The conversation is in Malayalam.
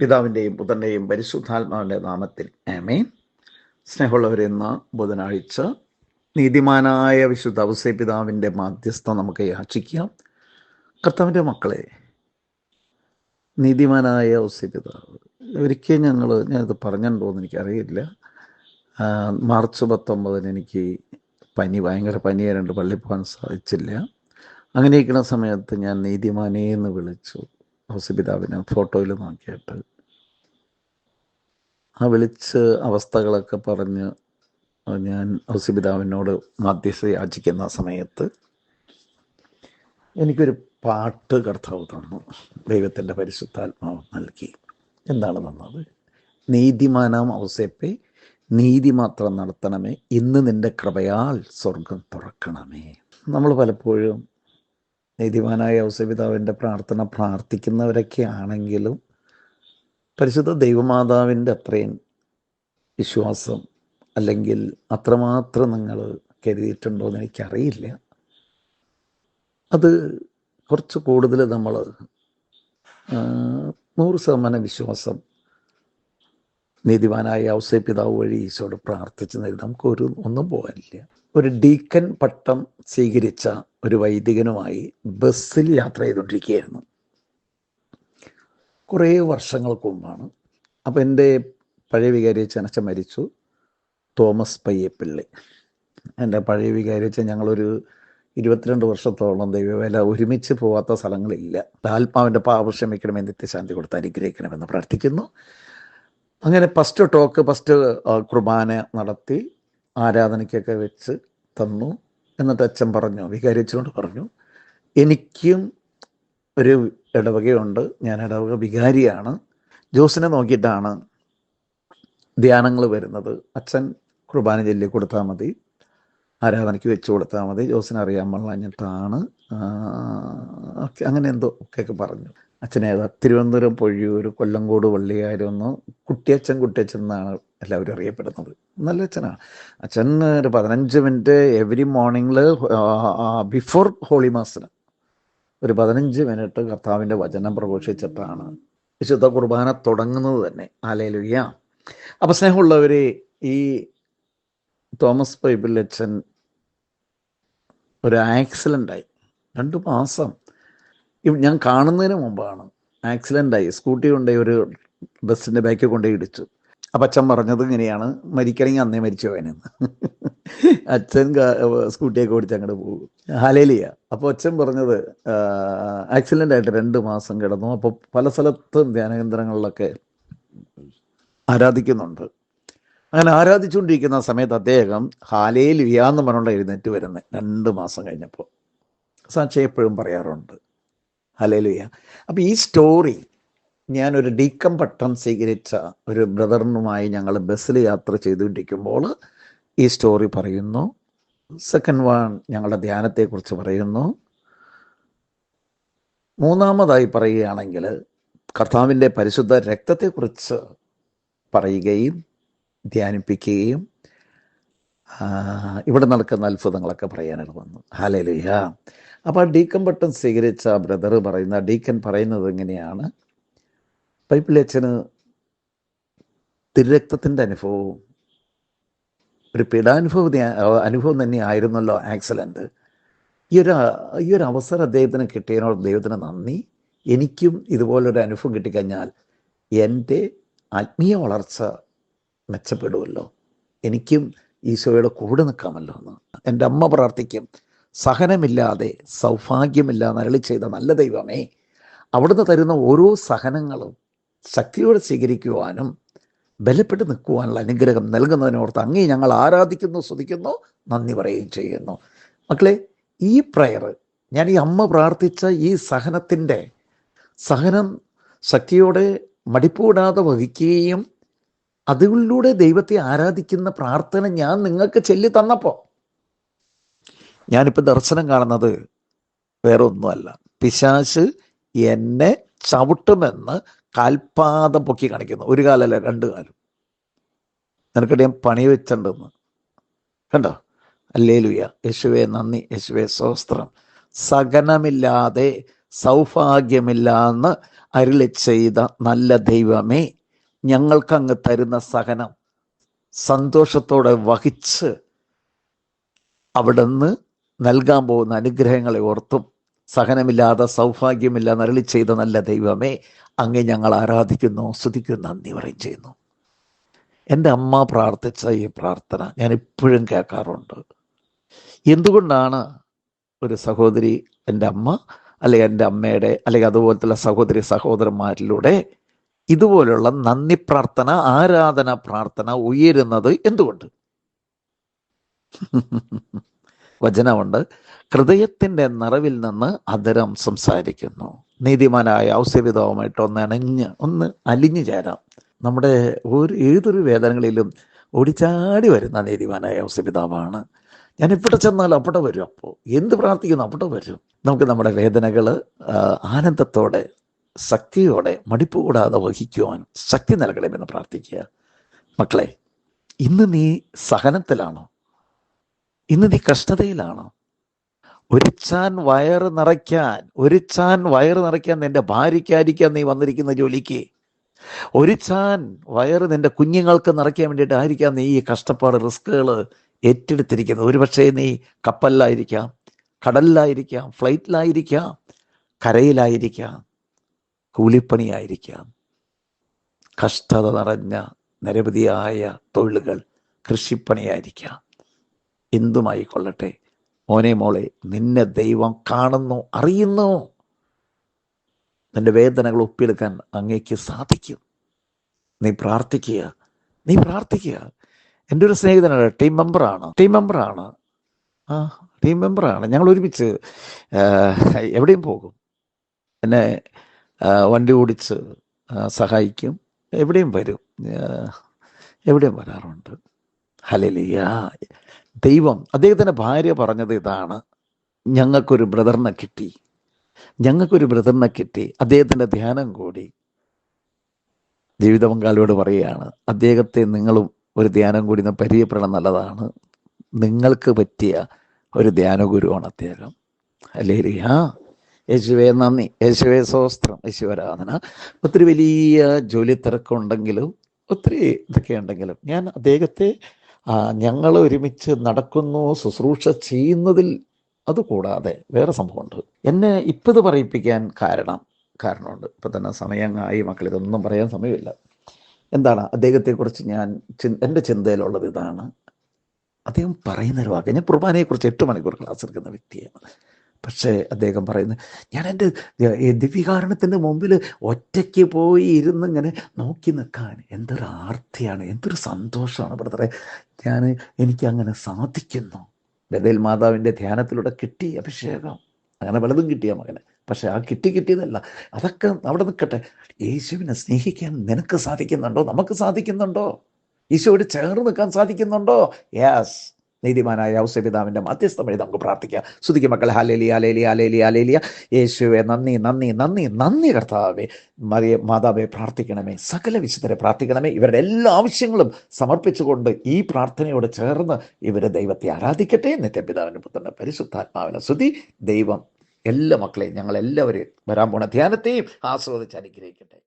പിതാവിന്റെയും പുത്രന്റെയും പരിശുദ്ധാത്മാവിന്റെ നാമത്തിൽ. ആമേൻ. സ്നേഹമുള്ളവരെ ഇന്ന് ബുധനാഴ്ച നീതിമാനായ വിശുദ്ധ അവസേ പിതാവിന്റെ മാധ്യസ്ഥ നമുക്ക് യാചിക്കാം. കർത്താവിന്റെ മക്കളെ നീതിമാനായ ഔസേ പിതാവ് ഒരിക്കൽ ഞങ്ങൾ ഞാനിത് പറഞ്ഞിട്ടുണ്ടോയെന്ന് എനിക്കറിയില്ല. മാർച്ച് പത്തൊമ്പതിന് എനിക്ക് പനി ഭയങ്കര പനിയായിട്ട് പള്ളിയിൽ പോകാൻ സാധിച്ചില്ല. അങ്ങനെ ഇരിക്കുന്ന സമയത്ത് ഞാൻ നീതിമാനേ എന്ന് വിളിച്ചു. ഔസപിതാവിനെ ഫോട്ടോയിൽ നോക്കിയിട്ട് ആ വിളിച്ച് അവസ്ഥകളൊക്കെ പറഞ്ഞ് ഞാൻ ഹൗസിപിതാവിനോട് മധ്യസ്ഥ യാചിക്കുന്ന സമയത്ത് എനിക്കൊരു പാട്ട് കർത്താവ് തന്നു. ദൈവത്തിന്റെ പരിശുദ്ധാത്മാവ് നൽകി. എന്താണ് തന്നത്? നീതിമാനാം ഔസേപ്പെ നീതി മാത്രം നടത്തണമേ. ഇന്ന് നിന്റെ കൃപയാൽ സ്വർഗം തുറക്കണമേ. നമ്മൾ പലപ്പോഴും നീതിമാനായ ഔസപിതാവിന്റെ പ്രാർത്ഥന പ്രാർത്ഥിക്കുന്നവരൊക്കെ ആണെങ്കിലും പരിശുദ്ധ ദൈവമാതാവിന്റെ അത്രയും വിശ്വാസം അല്ലെങ്കിൽ അത്രമാത്രം നിങ്ങൾ കരുതിയിട്ടുണ്ടോ എന്ന് എനിക്കറിയില്ല. അത് കുറച്ച് കൂടുതൽ നമ്മൾ നൂറ് ശതമാനം വിശ്വാസം നീതിമാനായ ഔസേ പിതാവ് വഴി ഈശോട് പ്രാർത്ഥിച്ചു നേരി. നമുക്ക് ഒരു ഒന്നും പോകാനില്ല. ഒരു ഡീക്കൻ പട്ടം സ്വീകരിച്ച ഒരു വൈദികനുമായി ബസ്സിൽ യാത്ര ചെയ്തുകൊണ്ടിരിക്കുകയായിരുന്നു. കുറേ വർഷങ്ങൾക്ക് മുമ്പാണ്. അപ്പം എന്റെ പഴയ വികാരി അച്ഛൻ മരിച്ചു. തോമസ് പയ്യപ്പിള്ളി. എന്റെ പഴയ വികാരി അച്ഛൻ ഞങ്ങളൊരു ഇരുപത്തിരണ്ട് വർഷത്തോളം ദൈവവേല ഒരുമിച്ച് പോവാത്ത സ്ഥലങ്ങളില്ല. ആത്മാവിന്റെ പാപ ക്ഷമിക്കണമെന്ന് നിത്യശാന്തി കൊടുത്ത് അനുഗ്രഹിക്കണമെന്ന് പ്രാർത്ഥിക്കുന്നു. അങ്ങനെ ഫസ്റ്റ് ടോക്ക് ഫസ്റ്റ് കുർബാന നടത്തി ആരാധനയ്ക്കൊക്കെ വെച്ച് തന്നു എന്നിട്ട് അച്ഛൻ പറഞ്ഞു വികാരിച്ചുകൊണ്ട് പറഞ്ഞു എനിക്കും ഒരു ഇടവകയുണ്ട് ഞാൻ ഇടവക വികാരിയാണ്. ജോസിനെ നോക്കിയിട്ടാണ് ധ്യാനങ്ങൾ വരുന്നത്. അച്ഛൻ കുർബാന ചൊല്ലി കൊടുത്താൽ മതി ആരാധനയ്ക്ക് വെച്ച് കൊടുത്താൽ മതി ജോസിനെ അറിയാൻ പാടില്ല അങ്ങനെ എന്തോ ഒക്കെ പറഞ്ഞു. അച്ഛനെ ഏതാ തിരുവനന്തപുരം പൊഴിയൂർ കൊല്ലങ്കോട് വള്ളിയായിരുന്നു കുട്ടിയച്ഛൻ കുട്ടിയച്ഛൻ എന്നാണ് എല്ലാവരും അറിയപ്പെടുന്നത്. നല്ല അച്ഛനാണ്. അച്ഛൻ ഒരു പതിനഞ്ച് മിനിറ്റ് എവരി മോർണിംഗിൽ ബിഫോർ ഹോളി മാസിന് ഒരു പതിനഞ്ച് മിനിറ്റ് കർത്താവിന്റെ വചനം പ്രഘോഷിച്ചിട്ടാണ് വിശുദ്ധ കുർബാന തുടങ്ങുന്നത് തന്നെ. ആലയിലുയ്യ അപ്പം സ്നേഹമുള്ളവരെ ഈ തോമസ് പൈപ്പിൽ അച്ഛൻ ഒരു ആക്സിഡന്റ് ആയി. രണ്ട് മാസം ഞാൻ കാണുന്നതിന് മുമ്പാണ്. ആക്സിഡന്റ് ആയി സ്കൂട്ടി കൊണ്ടേ ഒരു ബസ്സിന്റെ ബാക്കിൽ കൊണ്ടുപോയി ഇടിച്ചു. അപ്പം അച്ഛൻ പറഞ്ഞത് ഇങ്ങനെയാണ്. മരിക്കണമെങ്കിൽ അന്നേ മരിച്ചു പോയനെന്ന് അച്ഛൻ സ്കൂട്ടിയൊക്കെ ഓടിച്ച് അങ്ങോട്ട് പോകും. ഹലേലിയ അപ്പോൾ അച്ഛൻ പറഞ്ഞത് ആക്സിഡന്റ് ആയിട്ട് രണ്ട് മാസം കിടന്നു. അപ്പോൾ പല സ്ഥലത്തും ധ്യാനകേന്ദ്രങ്ങളിലൊക്കെ ആരാധിക്കുന്നുണ്ട്. അങ്ങനെ ആരാധിച്ചുകൊണ്ടിരിക്കുന്ന സമയത്ത് അദ്ദേഹം ഹാലയിൽ വിയാന്ന് പറഞ്ഞുകൊണ്ട് എഴുന്നേറ്റ് വരുന്നത്. രണ്ട് മാസം കഴിഞ്ഞപ്പോൾ. സാക്ഷി എപ്പോഴും പറയാറുണ്ട്. ഹലേലുയ അപ്പം ഈ സ്റ്റോറി ഞാനൊരു ഡീക്കം പട്ടം സ്വീകരിച്ച ഒരു ബ്രദറിനുമായി ഞങ്ങൾ ബസ്സിൽ യാത്ര ചെയ്തുകൊണ്ടിരിക്കുമ്പോൾ ഈ സ്റ്റോറി പറയുന്നു. സെക്കൻഡ് വൺ ഞങ്ങളുടെ ധ്യാനത്തെക്കുറിച്ച് പറയുന്നു. മൂന്നാമതായി പറയുകയാണെങ്കിൽ കർത്താവിന്റെ പരിശുദ്ധ രക്തത്തെക്കുറിച്ച് പറയുകയും ധ്യാനിപ്പിക്കുകയും ഇവിടെ നടക്കുന്ന അത്ഭുതങ്ങളൊക്കെ പറയാനായിട്ട് വന്നു. ഹാലലുയ അപ്പോൾ ആ ഡീക്കൻ ബട്ടൺ സ്വീകരിച്ച ബ്രദർ പറയുന്ന ഡീക്കൻ പറയുന്നത് എങ്ങനെയാണ്? പൈപ്പിലച്ചന് തിരുരക്തത്തിന്റെ അനുഭവവും ഒരു പീഡാനുഭവ അനുഭവം തന്നെ ആയിരുന്നല്ലോ ആക്സിഡന്റ് ഈ ഒരു ഈ ഒരു അവസരം അദ്ദേഹത്തിന് കിട്ടിയതിനോട് ദൈവത്തിന് നന്ദി. എനിക്കും ഇതുപോലൊരു അനുഭവം കിട്ടിക്കഴിഞ്ഞാൽ എന്റെ ആത്മീയ വളർച്ച മെച്ചപ്പെടുമല്ലോ. എനിക്കും ഈശോയുടെ കൂടെ നിൽക്കാമല്ലോ എന്ന്. എന്റെ അമ്മ പ്രാർത്ഥിക്കും. സഹനമില്ലാതെ സൗഭാഗ്യമില്ലാതെ അരളി ചെയ്ത നല്ല ദൈവമേ അവിടുന്ന് തരുന്ന ഓരോ സഹനങ്ങളും ശക്തിയോടെ സ്വീകരിക്കുവാനും ബലപ്പെട്ട് നിൽക്കുവാനുള്ള അനുഗ്രഹം നൽകുന്നതിനോർത്ത് അങ്ങേ ഞങ്ങൾ ആരാധിക്കുന്നു സ്തുതിക്കുന്നു നന്ദി പറയുകയും ചെയ്യുന്നു. മക്കളെ ഈ പ്രയർ ഞാൻ ഈ അമ്മ പ്രാർത്ഥിച്ച ഈ സഹനത്തിന്റെ സഹനം ശക്തിയോടെ മടിപ്പൂടാതെ വഹിക്കുകയും അതിലൂടെ ദൈവത്തെ ആരാധിക്കുന്ന പ്രാർത്ഥന ഞാൻ നിങ്ങൾക്ക് ചൊല്ലി തന്നപ്പോൾ ഞാനിപ്പോൾ ദർശനം കാണുന്നത് വേറെ ഒന്നുമല്ല പിശാശ് എന്നെ ചവിട്ടുമെന്ന് കാൽപാദം പൊക്കി കാണിക്കുന്നു. ഒരു കാലല്ല രണ്ട് കാലം. നിനക്കറിയാം പണി വെച്ചിട്ടുണ്ടെന്ന് കണ്ടോ? അല്ലേ ലുയ യേശുവെ നന്ദി. യേശുവെ സ്വസ്ത്രം സഹനമില്ലാതെ സൗഭാഗ്യമില്ലാന്ന് അരുളി ചെയ്ത നല്ല ദൈവമേ ഞങ്ങൾക്കങ്ങ് തരുന്ന സഹനം സന്തോഷത്തോടെ വഹിച്ച് അവിടുന്ന് നൽകാൻ പോകുന്ന അനുഗ്രഹങ്ങളെ ഓർത്തും സഹനമില്ലാതെ സൗഭാഗ്യമില്ല നരളി ചെയ്ത നല്ല ദൈവമേ അങ്ങ് ഞങ്ങൾ ആരാധിക്കുന്നു സ്തുതിക്കുന്നു നന്ദി പറയും ചെയ്യുന്നു. എന്റെ അമ്മ പ്രാർത്ഥിച്ച ഈ പ്രാർത്ഥന ഞാൻ എപ്പോഴും കേൾക്കാറുണ്ട്. എന്തുകൊണ്ടാണ് ഒരു സഹോദരി എന്റെ അമ്മ അല്ലെങ്കിൽ എന്റെ അമ്മയുടെ അല്ലെങ്കിൽ അതുപോലത്തെ സഹോദരി സഹോദരന്മാരിലൂടെ ഇതുപോലുള്ള നന്ദി പ്രാർത്ഥന ആരാധന പ്രാർത്ഥന ഉയരുന്നത് എന്തുകൊണ്ട്? വചനമുണ്ട്. ഹൃദയത്തിന്റെ നിറവിൽ നിന്ന് അതരം സംസാരിക്കുന്നു. നീതിമാനായ ഔസവിധവുമായിട്ട് ഒന്ന് അണിഞ്ഞ് ഒന്ന് അലിഞ്ഞു ചേരാം. നമ്മുടെ ഒരു ഏതൊരു വേദനകളിലും ഓടിച്ചാടി വരുന്ന നീതിമാനായ ഔസപിതാവാണ്. ഞാൻ എവിടെ ചെന്നാൽ അവിടെ വരും അപ്പോൾ എന്ത് പ്രാർത്ഥിക്കുന്നു അവിടെ വരും. നമുക്ക് നമ്മുടെ വേദനകൾ ആനന്ദത്തോടെ ശക്തിയോടെ മടിപ്പ് കൂടാതെ വഹിക്കുവാൻ ശക്തി നൽകണമെന്ന് പ്രാർത്ഥിക്കുക. മക്കളെ ഇന്ന് നീ സഹനത്തിലാണോ? ഇന്ന് നീ കഷ്ടതയിലാണ്. ഒരു ചാൻ വയറ് നിറയ്ക്കാൻ ഒരു ചാൻ വയറ് നിറയ്ക്കാൻ നിന്റെ ഭാര്യയ്ക്കായിരിക്കാൻ നീ വന്നിരിക്കുന്ന ജോലിക്ക്. ഒരു ചാൻ വയറ് നിന്റെ കുഞ്ഞുങ്ങൾക്ക് നിറയ്ക്കാൻ വേണ്ടിയിട്ട് ആയിരിക്കാം നീ ഈ കഷ്ടപ്പാട് റിസ്കുകൾ ഏറ്റെടുത്തിരിക്കുന്നത്. ഒരുപക്ഷെ നീ കപ്പലിലായിരിക്കാം കടലിലായിരിക്കാം ഫ്ലൈറ്റിലായിരിക്കാം കരയിലായിരിക്കാം കൂലിപ്പണിയായിരിക്കാം. കഷ്ടത നിറഞ്ഞ നിരവധിയായ തൊഴിലുകൾ കൃഷിപ്പണിയായിരിക്കാം. എന്തുമായി കൊള്ളട്ടെ മോനെ മോളെ നിന്നെ ദൈവം കാണുന്നു അറിയുന്നു. നിന്റെ വേദനകൾ ഒപ്പിയെടുക്കാൻ അങ്ങേക്ക് സാധിക്കും. നീ പ്രാർത്ഥിക്കുക. നീ പ്രാർത്ഥിക്കുക. എന്റെ ഒരു സ്നേഹിതനാണ് ടീം മെമ്പറാണ് ടീം മെമ്പറാണ് ആ ടീം മെമ്പറാണ് ഞങ്ങൾ ഒരുമിച്ച് എവിടെയും പോകും. എന്നെ വണ്ടി ഓടിച്ച് സഹായിക്കും. എവിടെയും വരും. എവിടെയും വരാറുണ്ട്. ഹലലിയ ദൈവം അദ്ദേഹത്തിന്റെ ഭാര്യ പറഞ്ഞത് ഇതാണ് ഞങ്ങൾക്കൊരു ബ്രദറിനെ കിട്ടി. ഞങ്ങൾക്കൊരു ബ്രദറിനെ കിട്ടി. അദ്ദേഹത്തിന്റെ ധ്യാനം കൂടി. ജീവിത പങ്കാളിയോട് പറയുകയാണ് അദ്ദേഹത്തെ നിങ്ങളും ഒരു ധ്യാനം കൂടി പരിചയപ്പെടണം നല്ലതാണ്. നിങ്ങൾക്ക് പറ്റിയ ഒരു ധ്യാന ഗുരുവാണ് അദ്ദേഹം. അല്ലേ ആ യേശുവേ നന്ദി. യേശുവേ സ്വസ്ത്രം. യേശുവരാധന. ഒത്തിരി വലിയ ജോലി തിരക്കുണ്ടെങ്കിലും ഒത്തിരി ഇതൊക്കെ ഉണ്ടെങ്കിലും ഞാൻ അദ്ദേഹത്തെ ഞങ്ങൾ ഒരുമിച്ച് നടക്കുന്നു ശുശ്രൂഷ ചെയ്യുന്നതിൽ അതുകൂടാതെ വേറെ സംഭവമുണ്ട്. എന്നെ ഇപ്പം ഇത് പറയിപ്പിക്കാൻ കാരണം കാരണമുണ്ട്. ഇപ്പം തന്നെ സമയമായി മക്കൾ ഇതൊന്നും പറയാൻ സമയമില്ല. എന്താണ് അദ്ദേഹത്തെക്കുറിച്ച് ഞാൻ ചി എന്റെ ചിന്തയിലുള്ളത് ഇതാണ്. അദ്ദേഹം പറയുന്ന ഒരു വാക്ക് ഞാൻ കുർബാനയെക്കുറിച്ച് എട്ട് മണിക്കൂർ ക്ലാസ് എടുക്കുന്ന വ്യക്തിയാണ്. പക്ഷേ അദ്ദേഹം പറയുന്നത് ഞാൻ എന്റെ ദിവ്യകാരണത്തിന്റെ മുമ്പിൽ ഒറ്റയ്ക്ക് പോയി ഇരുന്ന് ഇങ്ങനെ നോക്കി നിൽക്കാൻ എന്തൊരു ആർത്തിയാണ് എന്തൊരു സന്തോഷമാണ് ബ്രദറെ. ഞാൻ എനിക്ക് അങ്ങനെ സാധിക്കുന്നു. ബദൽ മാതാവിന്റെ ധ്യാനത്തിലൂടെ കിട്ടി അഭിഷേകം. അങ്ങനെ പലതും കിട്ടിയ മകന്. പക്ഷെ ആ കിട്ടി കിട്ടിയതല്ല. അതൊക്കെ അവിടെ നിൽക്കട്ടെ. യേശുവിനെ സ്നേഹിക്കാൻ നിനക്ക് സാധിക്കുന്നുണ്ടോ? നമുക്ക് സാധിക്കുന്നുണ്ടോ? ഈശോയോട് ചേർന്ന് നിൽക്കാൻ സാധിക്കുന്നുണ്ടോ? യാസ് നീതിമാനായ ഔസപിതാവിന്റെ മധ്യസ്ഥം വഴി നമുക്ക് പ്രാർത്ഥിക്കാം. സ്തുതിക്ക് മക്കൾ ഹാലേലി ഹാലേലി ഹാലേലി ഹാലേലിയ യേശുവെ നന്ദി നന്ദി നന്ദി നന്ദി കർത്താവേ. മറിയ മാതാവെ പ്രാർത്ഥിക്കണമേ. സകല വിശുദ്ധരെ പ്രാർത്ഥിക്കണമേ. ഇവരുടെ എല്ലാ ആവശ്യങ്ങളും സമർപ്പിച്ചുകൊണ്ട് ഈ പ്രാർത്ഥനയോട് ചേർന്ന് ഇവരെ ദൈവത്തെ ആരാധിക്കട്ടെ നിത്യപിതാവിന്റെ പുത്രന്റെ പരിശുദ്ധാത്മാവിനെ സ്തുതി. ദൈവം എല്ലാ മക്കളെയും ഞങ്ങളെല്ലാവരെയും വരാൻ പോണ ധ്യാനത്തെയും ആസ്വദിച്ച് അനുഗ്രഹിക്കട്ടെ.